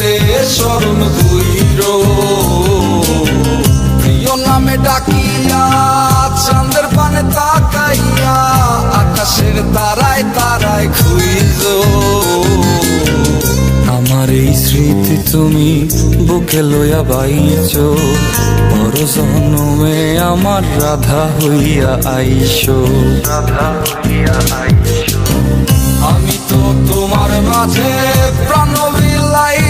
যাতে স্মরণ হইর প্রিয় নামে তাকাইয়া, আকাশের তারায় তারায় খুইজ আমার এই স্মৃতি তুমি বুকে লইয়া বাইছ বড় জনমে আমার রাধা হইয়া আইসো। রাধা হইয়া আমি তো তোমার মাঝে প্রাণ বিলাইছি।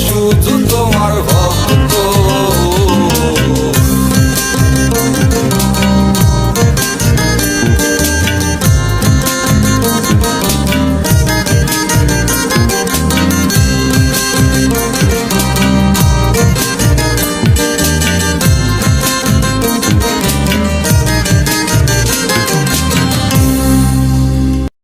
শুধু তোমার